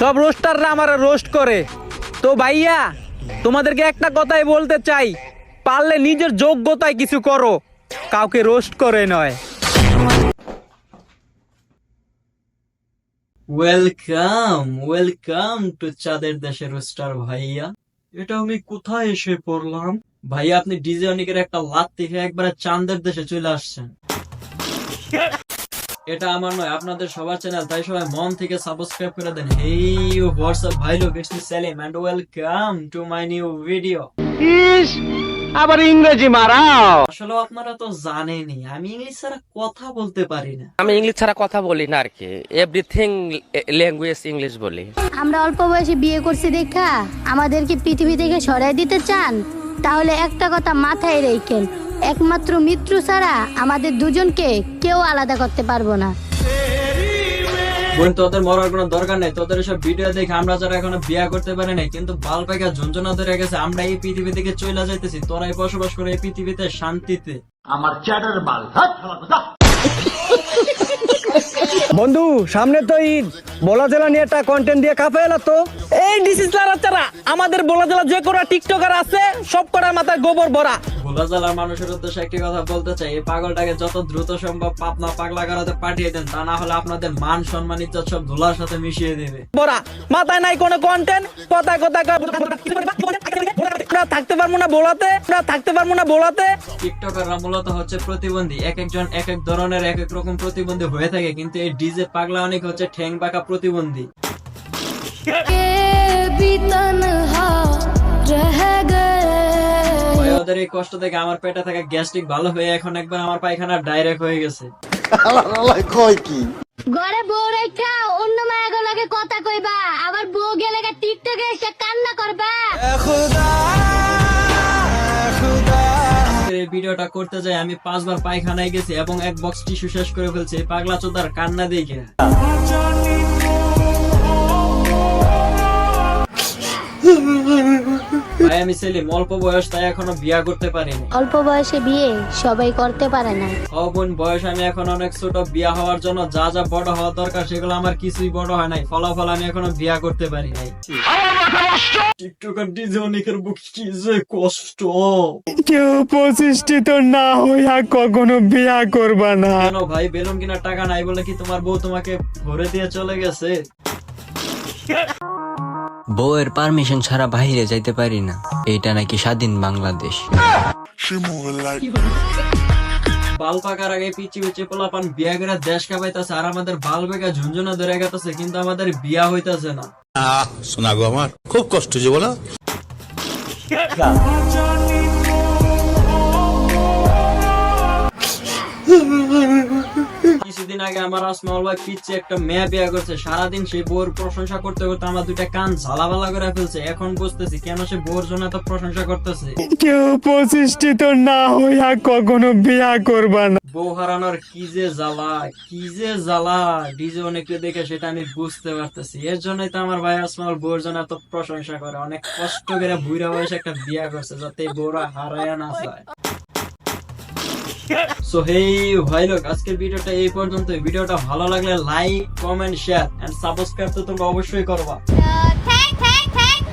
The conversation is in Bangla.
সব রোস্টাররা আমার রোস্ট করে। তো ভাইয়া, তোমাদেরকে একটা কথাই বলতে চাই। পারলে নিজের যোগ্যতায় কিছু করো। কাউকে রোস্ট করে নয়। ওয়েলকাম ওয়েলকাম টু চাঁদের দেশের রোস্টার ভাইয়া। এটা আমি কোথায় এসে পড়লাম? ভাইয়া, আপনি ডিজে অনিকের একটা লাত থেকে একবারে চাঁদের দেশে চলে আসছেন। এটা আমার নয় আপনাদের সবার চ্যানেল তাই সবাই মন থেকে সাবস্ক্রাইব করে দেন। হেই হোয়াটসঅ্যাপ ভাই লোক it's me Salim and welcome to my new video আবার ইংরেজি মারাও। আসলে আপনারা তো জানেনই আমি ইংলিশ ছাড়া কথা বলতে পারি না। আমি ইংলিশ ছাড়া কথা বলি না আর কি এভরিথিং ল্যাঙ্গুয়েজ ইংলিশ বলি। আমরা অল্প বয়সে বিয়ে করছি দেখা আমাদেরকে পৃথিবী থেকে সরাই দিতে চান? তাহলে একটা কথা মাথায় রেখেন একমাত্র মৃত্যু ছাড়া আমাদের দুজনকে কেউ আলাদা করতে পারব না। বোন তোদের মরার কোনো দরকার নেই। তোদের সব ভিডিও দেখে আমরা যারা এখনও বিয়া করতে পারি নাই কিন্তু বাল পাইকা ঝুনঝুনা ধরে গেছে আমরা এই পৃথিবী থেকে চলে যাইতেছি। তোরাই বসবাস করে এই পৃথিবীতে শান্তিতে। বন্ধু সামনে তো ঈদ। বলা জেলা নিয়ে একটা কন্টেন্ট দিয়ে কাপে এলা তো। এই ডিসিস আমাদের বোলা জেলা যে করা টিকটকার আছে সব করার মাথায় গোবর ভরা। ভোলা জেলার মানুষের উদ্দেশ্যে একটি কথা বলতে চাই এই পাগলটাকে যত দ্রুত সম্ভব পাপনা পাগলা করাতে পাঠিয়ে দেন তা না হলে আপনাদের মান সম্মান ইজ্জত সব ধুলার সাথে মিশিয়ে দেবে। ভরা। মাথায় নাই কোনো কন্টেন্ট কথায় আমরা থাকতে পারব না বলাতে আমরা থাকতে পারব না বলাতে টিকটকাররা মূলত হচ্ছে প্রতিবন্ধী এক একজন এক এক ধরনের এক এক রকম প্রতিবন্ধী হয়ে থাকে কিন্তু এই ডিজে পাগলা অনেক হচ্ছে ঠ্যাং বাঁকা প্রতিবন্ধী। ওদের এই কষ্ট থেকে আমার পেটে থাকা গ্যাস্ট্রিক ভালো হয়ে এখন একবার আমার পায়খানা ডাইরেক্ট হয়ে গেছে। ঘরে বউ রেখা অন্য মায়াগুলোকে কথা কইবা। আবার বউ গেলে টিকটকে এসে কান্না করবা। এই ভিডিওটা করতে যাই আমি পাঁচবার পায়খানায় গেছি এবং এক বক্স টিস্যু শেষ করে ফেলছি পাগলা চোদার কান্না দেখে আমি সেলিম অল্প বয়স তাই এখনও বিয়া করতে পারিনি। অল্প বয়সে বিয়ে সবাই করতে পারে না। ও বোন বয়স আমি এখন অনেক ছোট বিয়া হওয়ার জন্য যা যা বড় হওয়া দরকার সেগুলো আমার কিছুই বড় হয় নাই। ফলাফল আমি এখনও বিয়া করতে পারি নাই। টিকটকার ডিজে অনেকের বুক কি যে কষ্ট। কেউ প্রতিষ্ঠিত না হইয়া কখনো বিয়া করবা না। কেন ভাই বেলুন কিনার টাকা নাই বলে কি তোমার বউ তোমাকে ভরে দিয়ে চলে গেছে? বউয়ের পারমিশন ছাড়া বাইরে যাইতে পারি না। এটা নাকি স্বাধীন বাংলাদেশ। বাল পাকার আগে পিচি পিচি পোলাপান বিয়া করে দেশ কাপাইতেছে আর আমাদের বাল বেগা ঝুনঝুনা ধরে গেতেছে কিন্তু আমাদের বিয়া হইতাছে না। শোনা গো আমার খুব কষ্ট যে বলো। কিছুদিন আগে আমার আসমাউল ভাই পিচ্ছে একটা মেয়ে বিয়া করছে। সারাদিন সেই বউর প্রশংসা করতে করতে আমার দুইটা কান ঝালাবালা করে ফেলছে। এখন বুঝতেছি কেন সে বউর জন্য এত প্রশংসা করতেছে। কেউ প্রতিষ্ঠিত না হইয়া কখনো বিয়া করবা না। বউ হারানোর কি যে জ্বালা কি যে জ্বালা। ডিজে অনেকে দেখে সেটা আমি বুঝতে পারতেছি। এর জন্যই তো আমার ভাই আসমাউল বউর জন্য এত প্রশংসা করে। অনেক কষ্ট করে বুড়া বয়সে একটা বিয়া করছে যাতে বউরা হারায় না যায়। সো হেই ভাই লোক, আজকের ভিডিওটা এই পর্যন্ত ভিডিওটা ভালো লাগলে like comment share and subscribe তো তোমরা অবশ্যই করবা। থ্যাংক